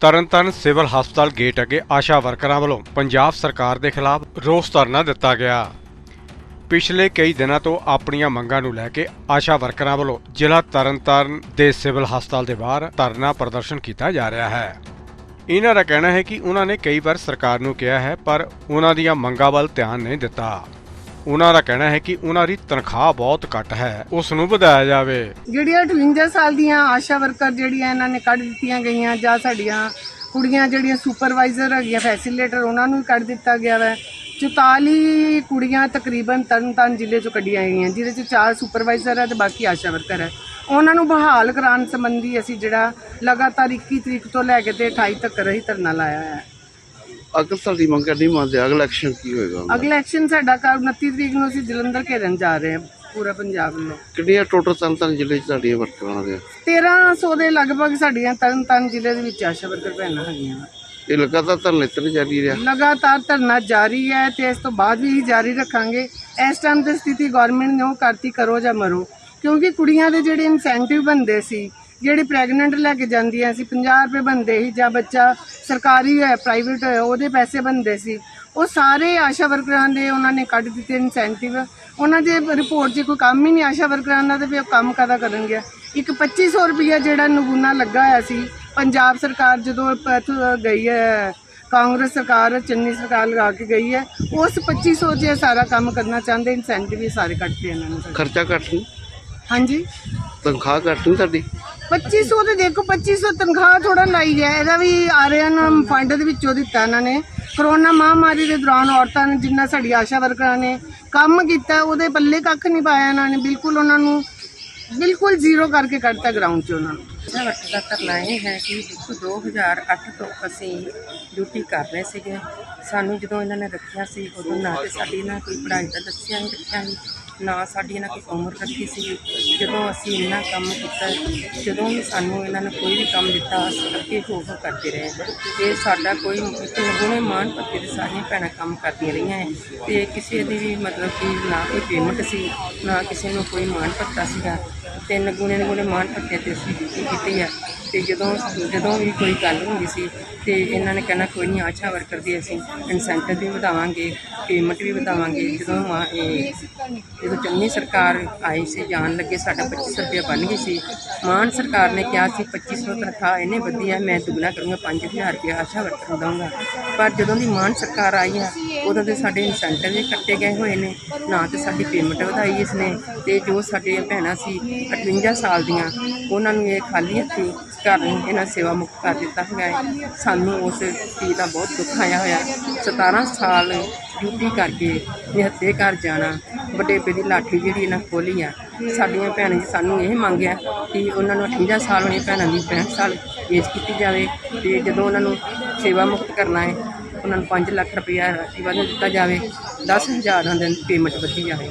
Tarn Taran civil ਹਸਪਤਾਲ gate ਅੱਗੇ ਆਸ਼ਾ ਵਰਕਰਾਂ ਵੱਲੋਂ ਪੰਜਾਬ ਸਰਕਾਰ ਦੇ ਖਿਲਾਫ ਰੋਸ ਧਰਨਾ ਦਿੱਤਾ ਗਿਆ। ਪਿਛਲੇ ਕਈ ਦਿਨਾਂ ਤੋਂ ਆਪਣੀਆਂ ਮੰਗਾਂ ਨੂੰ ਲੈ ਕੇ ਆਸ਼ਾ ਵਰਕਰਾਂ ਵੱਲੋਂ ਜ਼ਿਲ੍ਹਾ ਤਰਨਤਾਰਨ ਦੇ ਸਿਵਲ ਹਸਪਤਾਲ ਦੇ ਬਾਹਰ ਧਰਨਾ ਪ੍ਰਦਰਸ਼ਨ ਕੀਤਾ ਜਾ ਰਿਹਾ ਹੈ। ਇਹਨਾਂ ਦਾ ਕਹਿਣਾ ਹੈ ਕਿ ਉਹਨਾਂ ਨੇ ਕਈ ਵਾਰ ਸਰਕਾਰ ਨੂੰ ਕਿਹਾ ਹੈ, ਪਰ ਉਹਨਾਂ ਦੀਆਂ ਮੰਗਾਂ ਵੱਲ ਧਿਆਨ ਨਹੀਂ ਦਿੱਤਾ। ਉਹਨਾਂ ਦਾ ਕਹਿਣਾ ਹੈ ਕਿ ਉਹਨਾਂ ਦੀ ਤਨਖਾਹ ਬਹੁਤ ਘੱਟ ਹੈ। ਉਸ ਨੂੰ ਵਧਾਇਆ ਜਾਵੇ। ਜਿਹੜੀਆਂ 58 ਸਾਲ ਦੀਆਂ ਆਸ਼ਾ ਵਰਕਰ ਜਿਹੜੀਆਂ ਇਹਨਾਂ ਨੇ ਕੱਢ ਦਿੱਤੀਆਂ ਗਈਆਂ ਜਾਂ ਸਾਡੀਆਂ ਕੁੜੀਆਂ ਜਿਹੜੀਆਂ ਸੁਪਰਵਾਈਜ਼ਰ ਹੈਗੀਆਂ ਫੈਸਿਲੇਟਰ ਉਹਨਾਂ ਨੂੰ ਕੱਢ ਦਿੱਤਾ ਗਿਆ ਵਾ। 44 ਕੁੜੀਆਂ ਤਕਰੀਬਨ ਤਰਨਤਾਰਨ ਜ਼ਿਲ੍ਹੇ ਚੋਂ ਕੱਢੀਆਂ ਗਈਆਂ, ਜਿਹਦੇ ਚ ਚਾਰ ਸੁਪਰਵਾਈਜ਼ਰ ਹੈ ਤੇ ਬਾਕੀ ਆਸ਼ਾ ਵਰਕਰ ਹੈ। ਉਹਨਾਂ ਨੂੰ ਬਹਾਲ ਕਰਾਉਣ ਸੰਬੰਧੀ ਅਸੀਂ ਜਿਹੜਾ ਲਗਾਤਾਰ 21 ਤਰੀਕ ਤੋਂ ਲੈ ਕੇ ਤੇ 28 ਤੱਕ ਰਹੀ ਧਰਨਾ ਲਾਇਆ ਹੈ। ਅਗਰ ਤੁਹਾਡੀ ਮੰਗ ਕਰਨੀ ਮੰਨਦੇ ਅਗਲਾ ਐਕਸ਼ਨ ਕੀ ਹੋਏਗਾ? ਅਗਲਾ ਐਕਸ਼ਨ ਸਾਡਾ ਕੱਲ੍ਹ 29 ਤਰੀਕ ਨੂੰ ਅਸੀਂ ਜਲੰਧਰ ਘੇਰਨ ਜਾ ਰਹੇ ਹਾਂ ਪੂਰਾ ਪੰਜਾਬ ਵੱਲੋਂ। ਕਿੰਨੀਆਂ ਟੋਟਲ ਤਰਨਤਾਰਨ ਜ਼ਿਲ੍ਹੇ 'ਚ ਤੁਹਾਡੀਆਂ ਵਰਕਰਾਂ ਦੇ? 1300 ਦੇ ਲਗਭਗ ਸਾਡੀਆਂ ਤਰਨਤਾਰਨ ਜ਼ਿਲ੍ਹੇ ਦੇ ਵਿੱਚ ਆਸ਼ਾ ਵਰਕਰ ਭੈਣਾਂ ਹੈਗੀਆਂ ਇਹ ਲਗਾਤਾਰ ਧਰਨੇ ਤੇ ਜਾਰੀ ਰਿਹਾ? ਲਗਾਤਾਰ ਧਰਨਾ ਜਾਰੀ ਹੈ ਤੇ ਇਸ ਤੋਂ ਬਾਅਦ ਵੀ ਜਾਰੀ ਰੱਖਾਂਗੇ। ਇਸ ਟਾਈਮ ਤੇ ਸਥਿਤੀ ਗਵਰਨਮੈਂਟ ਨੇ ਉਹ ਕਰਤੀ ਕਰੋ ਜਾਂ ਮਰੋ ਕਿਉਂਕਿ ਕੁੜੀਆਂ ਦੇ ਜਿਹੜੇ ਇਨਸੈਂਟਿਵ ਬੰਦੇ ਸੀ ਜਿਹੜੇ ਪ੍ਰੈਗਨੈਂਟ ਲੈ ਕੇ ਜਾਂਦੀਆਂ ਸੀ 50 ਰੁਪਏ ਬੰਦੇ ਸੀ ਜਾਂ ਬੱਚਾ ਸਰਕਾਰੀ ਹੈ ਪ੍ਰਾਈਵੇਟ ਹੈ ਉਹਦੇ ਪੈਸੇ ਬੰਦੇ ਸੀ। ਉਹ ਸਾਰੇ ਆਸ਼ਾ ਵਰਕਰਾਂ ਦੇ ਉਹਨਾਂ ਨੇ ਕੱਢ ਦਿੱਤੇ ਇਨਸੈਂਟਿਵ ਉਹਨਾਂ ਦੇ ਰਿਪੋਰਟ 'ਚ ਕੋਈ ਕੰਮ ਹੀ ਨਹੀਂ ਆਸ਼ਾ ਵਰਕਰਾਂ ਦਾ ਤੇ ਵੀ ਉਹ ਕੰਮ ਕਾਹਦਾ ਕਰਨਗੇ ਇੱਕ 2500 ਰੁਪਇਆ ਜਿਹੜਾ ਨਗੂਨਾ ਲੱਗਾ ਹੋਇਆ ਸੀ ਪੰਜਾਬ ਸਰਕਾਰ ਜਦੋਂ ਗਈ ਹੈ ਕਾਂਗਰਸ ਸਰਕਾਰ ਚੰਨੀ ਸਰਕਾਰ ਲਗਾ ਕੇ ਗਈ ਹੈ ਉਸ 2500 'ਚ ਸਾਰਾ ਕੰਮ ਕਰਨਾ ਚਾਹੁੰਦੇ ਇਨਸੈਂਟਿਵ ਵੀ ਸਾਰੇ ਕੱਟਦੇ ਇਹਨਾਂ ਨੇ ਖਰਚਾ ਘੱਟ ਨਹੀਂ? ਹਾਂਜੀ। ਤਨਖਾਹ ਘੱਟ ਨਹੀਂ ਤੁਹਾਡੀ? 2500 ਤੇ ਦੇਖੋ 2500 ਤਨਖਾਹ ਥੋੜਾ ਲਾਈ ਗਿਆ। ਇਹਦਾ ਵੀ ਆਰਿਆਨ ਫੰਡ ਦੇ ਵਿੱਚੋਂ ਦਿੱਤਾ ਇਹਨਾਂ ਨੇ। ਕਰੋਨਾ ਮਹਾਮਾਰੀ ਦੇ ਦੌਰਾਨ ਔਰਤਾਂ ਨੇ ਜਿੰਨਾ ਸਾਡੀ ਆਸ਼ਾ ਵਰਕਰਾਂ ਨੇ ਕੰਮ ਕੀਤਾ, ਉਹਦੇ ਪੱਲੇ ਕੱਖ ਨਹੀਂ ਪਾਇਆ ਇਹਨਾਂ ਨੇ। ਬਿਲਕੁਲ ਉਹਨਾਂ ਨੂੰ, ਬਿਲਕੁਲ ਜ਼ੀਰੋ ਕਰਕੇ ਕੱਢਤਾ ਗਰਾਊਂਡ 'ਚ ਉਹਨਾਂ ਨੂੰ। ਇਹਦਾ ਦਾ ਧਰਨਾ ਇਹ ਹੈ ਕਿ ਦੇਖੋ 2008 ਤੋਂ ਅਸੀਂ ਡਿਊਟੀ ਕਰ ਰਹੇ ਸੀਗੇ। ਸਾਨੂੰ ਜਦੋਂ ਇਹਨਾਂ ਨੇ ਰੱਖਿਆ ਸੀ, ਉਦੋਂ ਨਾ ਤੇ ਸਾਡੀ ਨਾ ਕੋਈ ਪੜ੍ਹਾਈ ਦਾ ਦੱਸਿਆ ਨਹੀਂ ਰੱਖਿਆ ਸੀ। ਨਾ ਸਾਡੀ ਇਹਨਾਂ ਕੋਈ ਉਮਰ ਰੱਖੀ ਸੀ। ਜਦੋਂ ਅਸੀਂ ਇੰਨਾ ਕੰਮ ਕੀਤਾ, ਜਦੋਂ ਵੀ ਸਾਨੂੰ ਇਹਨਾਂ ਨੇ ਕੋਈ ਵੀ ਕੰਮ ਦਿੱਤਾ, ਅਸੀਂ ਅੱਗੇ ਹੋ ਹੋ ਕਰਦੇ ਰਹੇ। ਤੇ ਸਾਡਾ ਕੋਈ ਗੁਣੇ ਮਾਨ ਪੱਤੇ ਦੇ ਸਾਰੀਆਂ ਭੈਣਾਂ ਕੰਮ ਕਰਦੀਆਂ ਰਹੀਆਂ ਹੈ ਤੇ ਕਿਸੇ ਦੀ ਵੀ ਮਤਲਬ ਕਿ ਨਾ ਕੋਈ ਪੇਮੈਂਟ ਸੀ, ਨਾ ਕਿਸੇ ਨੂੰ ਕੋਈ ਮਾਨ ਪੱਤਾ ਸੀਗਾ। ਤਿੰਨ ਗੁਣੇ ਗੁਣੇ ਮਾਨ ਪੱਤੇ ਤੇ ਅਸੀਂ ਡਿਊਟੀ ਕੀਤੀ ਹੈ ਤੇ ਜਦੋਂ ਜਦੋਂ ਵੀ ਕੋਈ ਗੱਲ ਹੁੰਦੀ ਸੀ ਤੇ ਇਹਨਾਂ ਨੇ ਕਹਿਣਾ, ਕੋਈ ਨਹੀਂ ਆਸ਼ਾ ਵਰਕਰ ਦੀ ਅਸੀਂ। ਇਨਸੈਂਟਿਵ ਵੀ ਵਧਾਵਾਂਗੇ ਪੇਮੈਂਟ ਵੀ ਵਧਾਵਾਂਗੇ। ਜਦੋਂ ਮਾ- ਇਹ ਜਦੋਂ ਚੰਨੀ ਸਰਕਾਰ ਆਈ ਸੀ, ਜਾਣ ਲੱਗੇ ਸਾਡਾ 2500 ਰੁਪਏ ਬਣ ਗਈ ਸੀ, ਮਾਨ ਸਰਕਾਰ ਨੇ ਕਿਹਾ ਸੀ 2500 ਤਨਖਾਹ ਇਹਨੇ ਵਧੀ ਹੈ ਮੈਂ ਦੁੱਗਣਾ ਕਰੂੰਗਾ 5000 ਰੁਪਏ ਆਸ਼ਾ ਵਰਕਰ ਨੂੰ ਦਊਂਗਾ ਪਰ ਜਦੋਂ ਦੀ ਮਾਨ ਸਰਕਾਰ ਆਈ ਆ ਉਦੋਂ ਦੇ ਸਾਡੇ ਇਨਸੈਂਟਿਵ ਵੀ ਕੱਟੇ ਗਏ ਹੋਏ ਨੇ। ਨਾ ਤੇ ਸਾਡੀ ਪੇਮੈਂਟ ਵਧਾਈ ਇਸਨੇ ਤੇ ਜੋ ਸਾਡੇ ਭੈਣਾਂ ਸੀ 58 ਸਾਲ ਦੀਆਂ, ਉਹਨਾਂ ਨੂੰ ਇਹ ਖਾਲੀ ਹੱਥੀ ਘਰ ਨੂੰ ਇਹਨਾਂ ਸੇਵਾ ਮੁਕਤ ਕਰ ਦਿੱਤਾ ਹੈਗਾ ਹੈ। ਸਾਨੂੰ ਉਸ ਚੀਜ਼ ਦਾ ਬਹੁਤ ਦੁੱਖ ਆਇਆ ਹੋਇਆ 17 ਸਾਲ ਡਿਊਟੀ ਕਰਕੇ ਨਿਹੱਥੇ ਘਰ ਜਾਣਾ, ਵਡੇਪੇ ਦੀ ਲਾਠੀ ਜਿਹੜੀ ਇਹਨਾਂ ਖੋਲੀ ਆ, ਸਾਡੀਆਂ ਭੈਣਾਂ ਜੀ ਸਾਨੂੰ ਇਹ ਮੰਗਿਆ ਕਿ ਉਹਨਾਂ ਨੂੰ 58 ਸਾਲ ਹੋਣੀ ਭੈਣਾਂ ਦੀ 65 ਸਾਲ ਏਜ ਕੀਤੀ ਜਾਵੇ ਤੇ ਜਦੋਂ ਉਹਨਾਂ ਨੂੰ ਸੇਵਾ ਮੁਕਤ ਕਰਨਾ ਹੈ ਉਹਨਾਂ ਨੂੰ 5 ਲੱਖ ਰੁਪਇਆ ਰਾਸ਼ੀ ਵੱਧ ਦਿੱਤਾ ਜਾਵੇ 10000 ਉਹਨਾਂ ਦੀ ਪੇਮੈਂਟ ਵਧੀ ਜਾਵੇ।